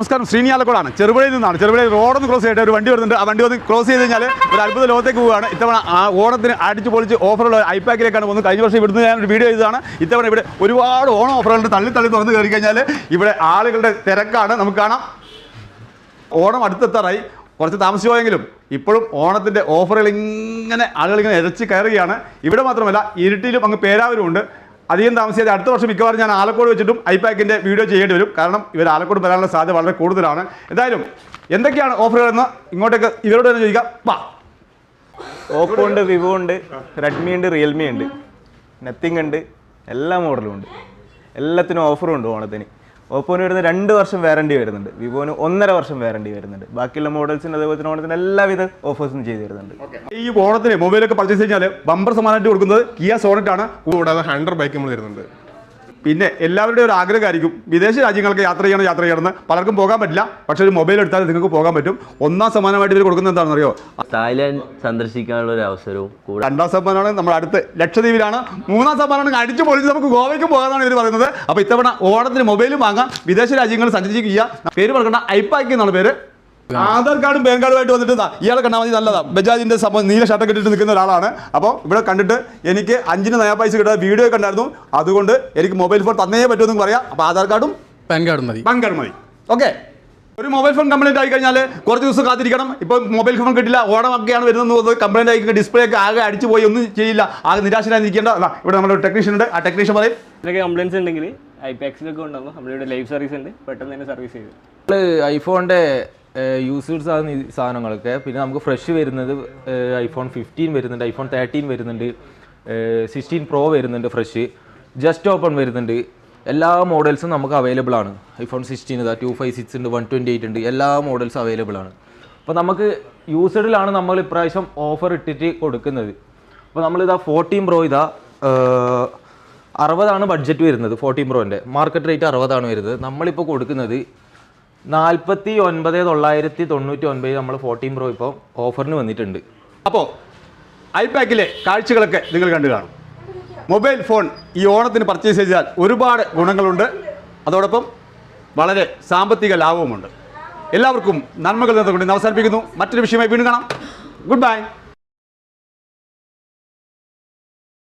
നമസ്കാരം. ശ്രീനിയാലക്കോടാണ് ചെറുപുഴയിൽ നിന്നാണ്. ചെറുപുഴയിൽ റോഡൊന്ന് ക്രോസ് ചെയ്തിട്ട് ഒരു വണ്ടി വരുന്നുണ്ട്. ആ വണ്ടി വന്ന് ക്രോസ് ചെയ്ത് കഴിഞ്ഞാൽ ഒരു അത്ഭുത ലോകത്തേക്ക് പോവുകയാണ്. ഇത്തവണ ആ ഓണത്തിന് അടിച്ച് പൊളിച്ച് ഓഫറുള്ള ഐപാക്കിലേക്കാണ് പോകുന്നത്. കഴിഞ്ഞ വർഷം ഇവിടുന്ന് ഞാൻ ഒരു വീഡിയോ ചെയ്തതാണ്. ഇത്തവണ ഇവിടെ ഒരുപാട് ഓണം ഓഫറുകളുണ്ട് തള്ളി തള്ളി തുറന്ന് കയറി കഴിഞ്ഞാൽ ഇവിടെ ആളുകളുടെ തിരക്കാണ്. നമുക്ക് കാണാം. ഓണം അടുത്തെത്താറായി. കുറച്ച് താമസിച്ചുപോയെങ്കിലും ഇപ്പോഴും ഓണത്തിന്റെ ഓഫറുകൾ ഇങ്ങനെ ആളുകൾ ഇങ്ങനെ ഇരച്ച് കയറുകയാണ്. ഇവിടെ മാത്രമല്ല ഇരുട്ടിയിലും അങ്ങ് പേരാവരും ഉണ്ട് അധികം താമസിയാതെ അടുത്ത വർഷം മിക്കവാറും ഞാൻ ആലക്കോട് വെച്ചിട്ടും ഐപാക്കിന്റെ വീഡിയോ ചെയ്യേണ്ടി വരും. കാരണം ഇവർ ആലക്കോട് വരാനുള്ള സാധ്യത വളരെ കൂടുതലാണ്. എന്തായാലും എന്തൊക്കെയാണ് ഓഫറുകൾ എന്ന് ഇങ്ങോട്ടേക്ക് ഇവരോട് തന്നെ ചോദിക്കാം. വാ. ഓപ്പോ ഉണ്ട് വിവോ ഉണ്ട് റെഡ്മി ഉണ്ട് റിയൽമി ഉണ്ട്. നത്തിങ് ഉണ്ട്. എല്ലാ മോഡലും ഉണ്ട്. എല്ലാത്തിനും ഓഫറും ഉണ്ട് ഓണത്തിന്. ഓപ്പോന് വരുന്ന രണ്ട് വർഷം വാറണ്ടി വരുന്നുണ്ട്. വിവോന് ഒന്നര വർഷം വാറണ്ടി വരുന്നുണ്ട്. ബാക്കിയുള്ള മോഡൽസിന് അതേപോലെ തന്നെ ഓണത്തിന് എല്ലാവിധ ഓഫേഴ്സും ചെയ്തു തരുന്നുണ്ട്. ഈ ഓണത്തിന് മൊബൈലൊക്കെ പർച്ചേസ് കഴിഞ്ഞാൽ ബമ്പർ സമ്മാനമായിട്ട് കൊടുക്കുന്നത് കിയ സോണറ്റ് ആണ്. കൂടാതെ ഹൺഡ്രഡ് ബൈക്ക് നമ്മൾ തരുന്നുണ്ട് പിന്നെ എല്ലാവരുടെയും ഒരു ആഗ്രഹമായിരിക്കും. വിദേശ രാജ്യങ്ങൾക്ക് യാത്ര ചെയ്യണം യാത്ര ചെയ്യണമെന്ന് പലർക്കും പോകാൻ പറ്റില്ല. പക്ഷെ ഒരു മൊബൈൽ എടുത്താൽ നിങ്ങൾക്ക് പോകാൻ പറ്റും. ഒന്നാം സമ്മാനമായിട്ട് ഇവർ കൊടുക്കുന്നത് എന്താണെന്നറിയോ? തായ്ലാൻഡ് സന്ദർശിക്കാനുള്ള ഒരു അവസരവും കൂടെ രണ്ടാം സമ്മാനമാണ് നമ്മൾ അടുത്ത് ലക്ഷദ്വീപിലാണ്. മൂന്നാം സമ്മാനമാണ് അടിച്ചു പൊളിച്ച് നമുക്ക് ഗോവയ്ക്ക് പോകാനാണ് ഇവർ പറയുന്നത്. അപ്പോൾ ഇത്തവണ ഓണത്തിന് മൊബൈലും വാങ്ങാം. വിദേശ രാജ്യങ്ങൾ സന്ദർശിക്കുക പേര് പറക്കേണ്ട ഐപ്പാക്കി എന്നാണ് പേര്. ആധാർ കാർഡും പാൻ കാർഡുമായിട്ട് വന്നിട്ട് ഇയാളെ കണ്ടാൽ മതി നല്ലതാ. ബജാജിന്റെ സംഭവം നീല ഷർട്ടൊക്കെ ഇട്ടിട്ട് നിൽക്കുന്ന ഒരാളാണ്. അപ്പോൾ ഇവിടെ കണ്ടിട്ട് എനിക്ക് അഞ്ചിന് നയാ പൈസ കിട്ടാൻ വീഡിയോ കണ്ടായിരുന്നു അതുകൊണ്ട് എനിക്ക് മൊബൈൽ ഫോൺ തന്നേ പറ്റുമെന്ന് പറയാം. അപ്പോൾ ആധാർ കാർഡും പാൻ കാർഡും മതി. പാൻ കാർഡ് മതി. ഓക്കെ. ഒരു മൊബൈൽ ഫോൺ കംപ്ലൈന്റ് ആയി കഴിഞ്ഞാൽ കുറച്ച് ദിവസം കാത്തിരിക്കണം. ഇപ്പോൾ മൊബൈൽ ഫോൺ കിട്ടില്ല ഓണമൊക്കെയാണ് വരുന്നത് കംപ്ലൈന്റ് ആയി ഡിസ്പ്ലേ ഒക്കെ ആകെ അടിച്ചു പോയി ഒന്നും ചെയ്യില്ല. ആകെ നിരാശനായി നിൽക്കേണ്ട. ഇവിടെ നമ്മുടെ ടെക്നീഷ്യൻ ഉണ്ട്. ആ ടെക്നീഷ്യൻ പറയും. ഇതിനൊക്കെ കംപ്ലൈൻസ് ഉണ്ടെങ്കിൽ ഐപാക്സിലൊക്കെ ഉണ്ടാവും നമ്മളിവിടെ ലൈവ് സർവീസ് ഉണ്ട്. പെട്ടെന്ന് തന്നെ സർവീസ് ചെയ്തു. നമ്മൾ ഐഫോണിന്റെ യൂസ്ഡ് സാധന സാധനങ്ങളൊക്കെ. പിന്നെ നമുക്ക് ഫ്രഷ് വരുന്നത് ഐഫോൺ ഫിഫ്റ്റീൻ വരുന്നുണ്ട് ഐഫോൺ തേർട്ടീൻ വരുന്നുണ്ട് സിക്സ്റ്റീൻ പ്രോ വരുന്നുണ്ട് ഫ്രഷ് ജസ്റ്റ് ഓപ്പൺ വരുന്നുണ്ട്. എല്ലാ മോഡൽസും നമുക്ക് അവൈലബിൾ ആണ്. ഐഫോൺ സിക്സ്റ്റീൻ ഇതാ ടു ഫൈവ് സിക്സ് ഉണ്ട് വൺ ട്വന്റി എയ്റ്റ് ഉണ്ട് എല്ലാ മോഡൽസും അവൈലബിൾ ആണ്. അപ്പോൾ നമുക്ക് യൂസ്ഡിലാണ് നമ്മൾ ഇപ്രാവശ്യം ഓഫർ ഇട്ടിട്ട് കൊടുക്കുന്നത്. അപ്പോൾ നമ്മളിതാ ഫോർട്ടീൻ പ്രോ ഇതാ അറുപതാണ് ബഡ്ജറ്റ് വരുന്നത് ഫോർട്ടീൻ പ്രോന്റെ മാർക്കറ്റ് റേറ്റ് അറുപതാണ് വരുന്നത്. നമ്മളിപ്പോൾ കൊടുക്കുന്നത് നാൽപ്പത്തി ഒൻപത് തൊള്ളായിരത്തി തൊണ്ണൂറ്റി ഒൻപത് നമ്മൾ ഫോർട്ടീൻ പ്രോ ഇപ്പോൾ ഓഫറിന് വന്നിട്ടുണ്ട്. അപ്പോൾ ഐപാക്കിലെ കാഴ്ചകളൊക്കെ നിങ്ങൾ കണ്ടു കാണും. മൊബൈൽ ഫോൺ ഈ ഓണത്തിന് പർച്ചേസ് ചെയ്താൽ ഒരുപാട് ഗുണങ്ങളുണ്ട്. അതോടൊപ്പം വളരെ സാമ്പത്തിക ലാഭവുമുണ്ട്. എല്ലാവർക്കും നന്മകൾ നിന്നുകൊണ്ട് അവസാനിപ്പിക്കുന്നു. മറ്റൊരു വിഷയമായി വീണ്ടും കാണാം. Good bye